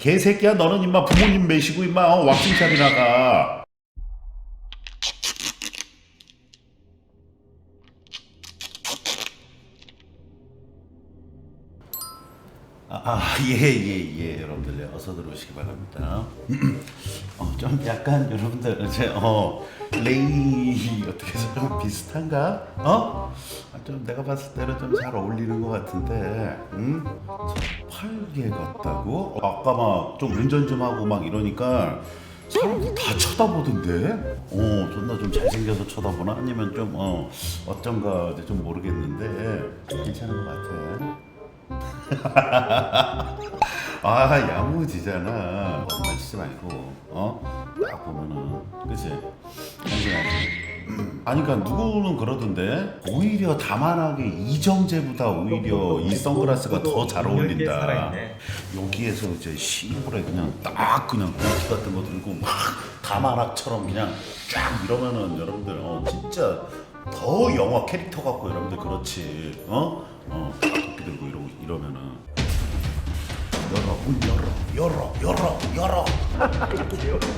개새끼야 너는 임마 부모님 매시고 임마 어, 왁싱샵이 나 가. 아, 예, 예, 예, 여러분들, 네, 어서 들어오시기 바랍니다. 어, 좀 약간 여러분들, 이제, 어, 레이, 어떻게 좀 비슷한가? 어? 아, 좀 내가 봤을 때는 좀 잘 어울리는 것 같은데, 응? 팔개 같다고? 아까 막 좀 운전 좀 하고 막 이러니까 사람들 다 쳐다보던데? 어, 존나 좀 잘생겨서 쳐다보나? 아니면 좀, 어, 어쩐가 이제 좀 모르겠는데, 괜찮은 것 같아. 아 야무지잖아 거짓말 치지 말고 어? 딱 보면은 그치? 당연하지 아니 그니까 누구는 그러던데 오히려 다만하게 이정재보다 오히려 이 선글라스가 더 잘 어울린다. 여기에서 이제 시골에 그냥 딱 그냥 고기 같은 거 들고 막 다만학처럼 그냥 쫙 이러면은 여러분들 어 진짜 더 영화 캐릭터 같고 여러분들 그렇지 어? 어 고기 들고 이러고 이러면은 열어 문 열어 열어 열어 열어.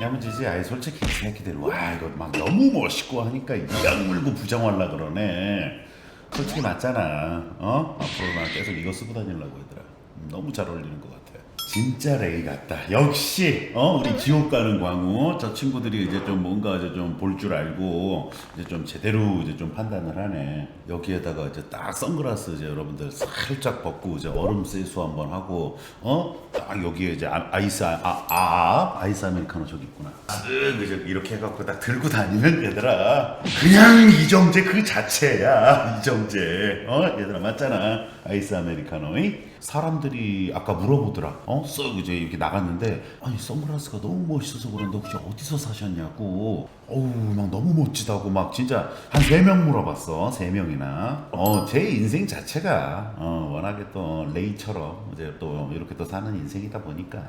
야무지지? 아이 솔직히 이 새끼들 와 이거 막 너무 멋있고 하니까 이악 물고 부정하려 그러네. 솔직히 맞잖아. 어? 앞으로 나 계속 이거 쓰고 다니려고 얘들아. 음, 너무 잘 어울리는 것 같아 진짜 레이 같다. 역시 어 우리 지옥 가는 광우. 저 친구들이 이제 좀 뭔가 이제 좀 볼 줄 알고 이제 좀 제대로 이제 좀 판단을 하네. 여기에다가 이제 딱 선글라스 이제 여러분들 살짝 벗고 이제 얼음 세수 한번 하고 어딱 여기에 이제 아, 아이스 아, 아, 아 아 이스 아메리카노 저기 있구나. 쓱 이제 이렇게 해갖고 딱 들고 다니면 얘들아. 그냥 이정재 그 자체야. 이정재. 어? 얘들아 맞잖아. 아이스 아메리카노 이? 사람들이 아까 물어보더라. 어쓱 이제 이렇게 나갔는데 아니 선글라스가 너무 멋있어서 그런데 혹시 어디서 사셨냐고 어우 막 너무 멋지다고 막 진짜 한 세 명 물어봤어 세 명이나 어 제 인생 자체가 어 워낙에 또 레이처럼 이제 또 이렇게 또 사는 인생이다 보니까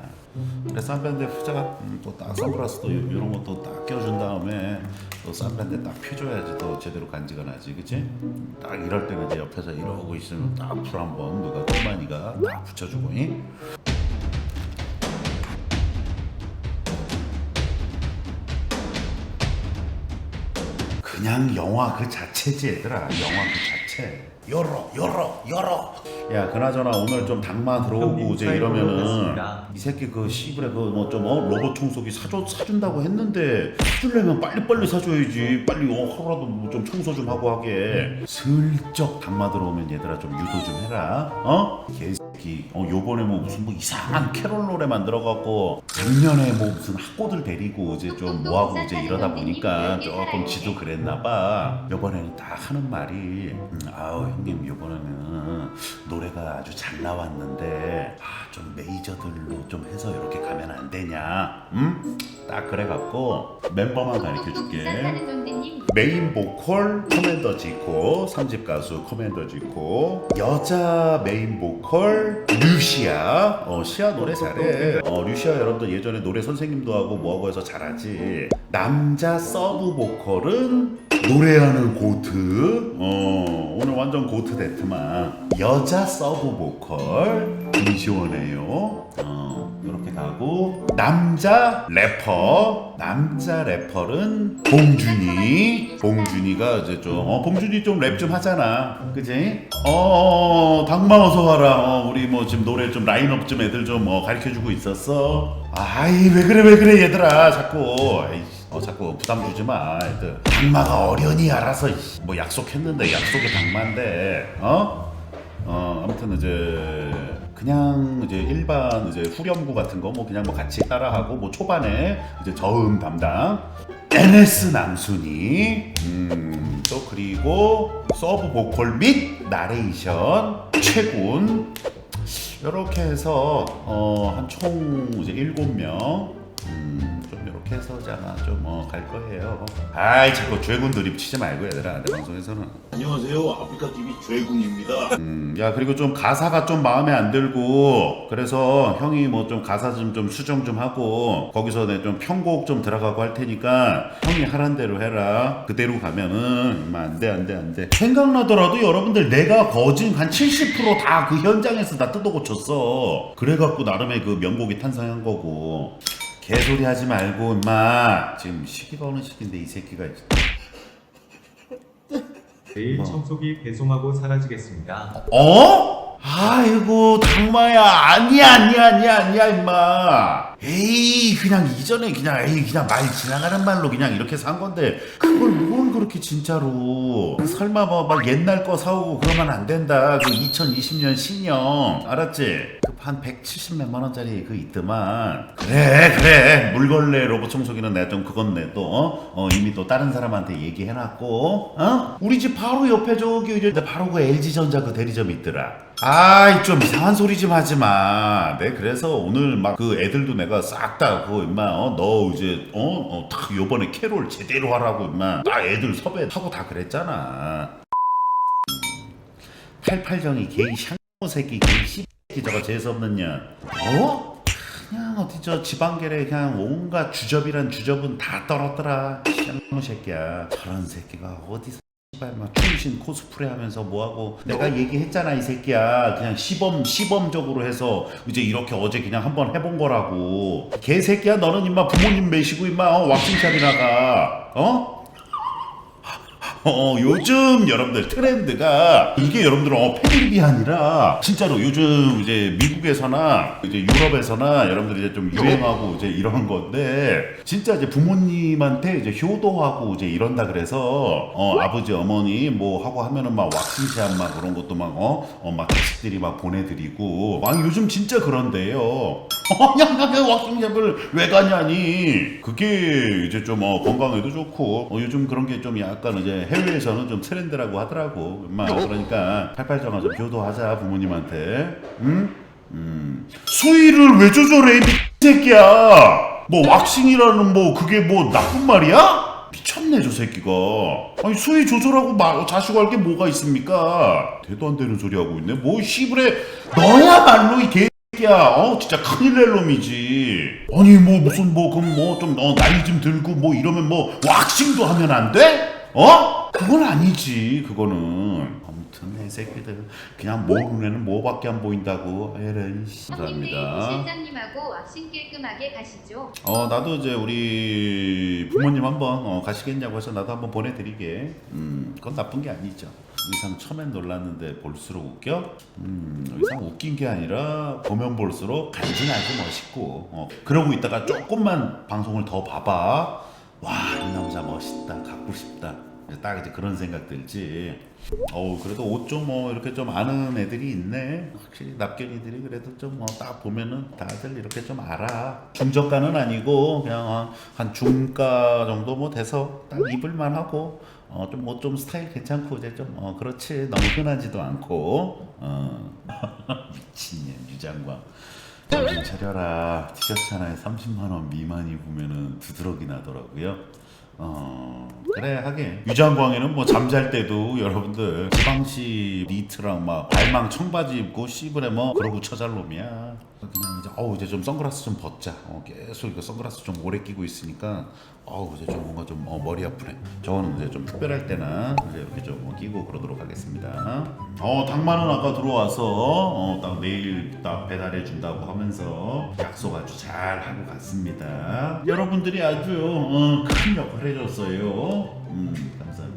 그래서 쌈밴드 후자가 음, 또딱 선글라스도 요- 요런 것도 딱 껴준 다음에 또 쌈밴드 딱 펴줘야지 또 제대로 간지가 나지 그치? 딱 이럴 때는 이제 옆에서 이러고 있으면 딱 불 한번 누가 꼬마니가 딱 붙여주고 잉? 그냥 영화 그 자체지 얘들아. 영화 그 자체. 열어 열어 열어. 야 그나저나 오늘 좀 당마 들어오고 이제 이러면은. 이 새끼 그 시부레 그뭐좀 어, 로봇 청소기 사줘 사준다고 했는데 사주려면 빨리 빨리 사줘야지. 빨리 어 하루라도 뭐 좀 청소 좀 하고 하게. 슬쩍 당마 들어오면 얘들아 좀 유도 좀 해라. 어? 개 새끼 어 요번에 뭐 무슨 뭐 이상한 캐롤 노래 만들어 갖고 작년에 뭐 무슨 학고들 데리고 이제 좀 뭐하고 이제 이러다 보니까 조금 지도 그랬나 봐. 요번에는 딱 하는 말이 음, 아우 형님 요번에는 노래가 아주 잘 나왔는데 아, 좀 메이저들로 좀 해서 이렇게 가면 안 되냐? 음? 딱 그래 갖고 멤버만 가르쳐 줄게. 메인 보컬 커맨더 지코 3집 가수 커맨더 지코 여자 메인 보컬 류시아. 어 시아 노래 잘해. 어 류시아 여러분들 예전에 노래 선생님도 하고 뭐하고 해서 잘하지. 남자 서브 보컬은 노래하는 고트. 어 완전 고트 데트만 여자 서브 보컬 김시원해요. 어 이렇게 가고 남자 래퍼 남자 래퍼는 봉준이. 봉준이가 이제 좀 어, 봉준이 좀 랩 좀 하잖아. 그지 어 당마 어서 와라. 어, 우리 뭐 지금 노래 좀 라인업 좀 애들 좀 어, 가르쳐 주고 있었어. 아이 왜 그래 왜 그래 얘들아 자꾸. 아이씨. 어 자꾸 부담 주지 마. 당마가 어련히 알아서 뭐 약속했는데 약속이 당마인데 어? 어 아무튼 이제 그냥 이제 일반 이제 후렴구 같은 거 뭐 그냥 뭐 같이 따라하고 뭐 초반에 이제 저음 담당 NS 남순이 음또 그리고 서브 보컬 및 나레이션 최군 이렇게 해서 어, 한 총 이제 일곱 명, 음, 좀 이렇게 그렇게 해서잖아 좀어갈 거예요. 아이 자꾸 죄군 드립 치지 말고 얘들아 내 방송에서는. 안녕하세요. 아프리카 TV 죄군입니다. 음, 야 그리고 좀 가사가 좀 마음에 안 들고 그래서 형이 뭐 좀 가사 좀, 좀 수정 좀 하고 거기서 내좀 편곡 좀 들어가고 할 테니까 형이 하란 대로 해라. 그대로 가면은 안돼 안돼 안돼. 생각나더라도 여러분들 내가 거진 한 70%다 그 현장에서 다 뜯어 고쳤어. 그래갖고 나름의 그 명곡이 탄생한 거고 개소리 하지 말고 임마 지금 시기가 어느 시기인데 이 새끼가 내일 뭐. 청소기 배송하고 사라지겠습니다. 어? 아이고 당마야. 아니야 아니야 아니야 아니야 임마. 에이 그냥 이전에 그냥 에이 그냥 말 지나가는 말로 그냥 이렇게 산 건데 그걸 뭘 그렇게 진짜로 설마 뭐 막 옛날 거 사오고 그러면 안 된다. 그 2020년 신형. 알았지? 그한170 몇만 원짜리 그 있더만. 그래 그래. 물걸레 로봇 청소기는 내가 좀 그건 내또 어? 어, 이미 또 다른 사람한테 얘기해놨고 어? 우리 집 바로 옆에 저기 이제 바로 그 LG전자 그 대리점 있더라 아이 좀 이상한 소리 좀 하지 마. 네 그래서 오늘 막 그 애들도 내가 싹 다 그거 임마 어, 너 이제 어어딱 요번에 캐롤 제대로 하라고 임마 딱 애들 섭외하고 다 그랬잖아. 88정이 개이 샹 새끼 개이 씨 새끼 저거 재수 없는 년. 어? 그냥 어디 저 지방계래 그냥 온갖 주접이란 주접은 다 떨었더라. 샹 새끼야. 저런 새끼가 어디서 막 충신 코스프레 하면서 뭐하고 내가 얘기했잖아 이 새끼야. 그냥 시범 시범적으로 해서 이제 이렇게 어제 그냥 한번 해본 거라고. 개새끼야 너는 임마. 부모님 매시고 임마. 어, 왁싱샵이나가. 어? 어, 요즘 여러분들 트렌드가 이게 여러분들 어, 패밀리 아니라 진짜로 요즘 이제 미국에서나 이제 유럽에서나 여러분들 이제 좀 유행하고 이제 이런 건데 진짜 이제 부모님한테 이제 효도하고 이제 이런다 그래서 어, 아버지 어머니 뭐 하고 하면은 막 왁싱샵 막 그런 것도 막어막 자식들이 막 보내드리고 막 요즘 진짜 그런데요. 야야야 왁싱샵을 왜 가냐니 그게 이제 좀 어, 건강에도 좋고 어, 요즘 그런 게 좀 약간 이제 해외에서는 좀 트렌드라고 하더라고 엄마 그러니까 팔팔정아 좀 효도하자 부모님한테 응? 음. 수위를 왜 조절해 이 새끼야 뭐 왁싱이라는 뭐 그게 뭐 나쁜 말이야? 미쳤네 저 새끼가 아니 수위 조절하고 마, 자식할 게 뭐가 있습니까 대도 안 되는 소리 하고 있네 뭐 씨부레 너야말로 이 개. 야, 어 진짜 큰일 날 놈이지. 아니 뭐 무슨 뭐 그럼 뭐 좀 어, 나이 좀 들고 뭐 이러면 뭐 왁싱도 하면 안 돼? 어? 그건 아니지. 그거는. 아무튼 내 새끼들 그냥 모 눈에는 뭐밖에 안 보인다고. 에라이. 씨. 형님 내일 감사합니다. 실장님하고 왁싱 깔끔하게 가시죠. 어 나도 이제 우리 부모님 한번 어, 가시겠냐고 해서 나도 한번 보내드리게. 음 그건 나쁜 게 아니죠. 의상 처음엔 놀랐는데 볼수록 웃겨? 음 의상 웃긴 게 아니라 보면 볼수록 간지나고 멋있고 어, 그러고 있다가 조금만 방송을 더 봐봐 와 이 남자 멋있다 갖고 싶다 이제 딱 이제 그런 생각 들지. 어우 그래도 옷 좀 뭐 이렇게 좀 아는 애들이 있네. 확실히 납견이들이 그래도 좀 뭐 딱 보면은 다들 이렇게 좀 알아. 중저가는 아니고 그냥 어, 한 중가 정도 뭐 돼서 딱 입을만 하고 어좀뭐좀 스타일 괜찮고 이제 좀 어 그렇지. 너무 흔하지도 않고. 어. 미친년 유장광. 정신 차려라. 티셔츠 하나에 30만 원 미만 입으면은 두드러기 나더라고요 어. 그래 하긴. 유장광에는 뭐 잠잘 때도 여러분들 지방시 니트랑 막 발망 청바지 입고 씨부레 뭐 그러고 처잘 놈이야. 그냥 이제 어우 이제 좀 선글라스 좀 벗자. 어, 계속 이거 선글라스 좀 오래 끼고 있으니까 어우 이제 좀 뭔가 좀 어, 머리 아프네. 저거는 이제 좀 특별할 때나 이제 이렇게 좀 어, 끼고 그러도록 하겠습니다. 어 당만은 아까 들어와서 어, 딱 내일 딱 배달해 준다고 하면서 약속 아주 잘 하고 갔습니다. 여러분들이 아주 어, 큰 역할 해줬어요. 음 감사합니다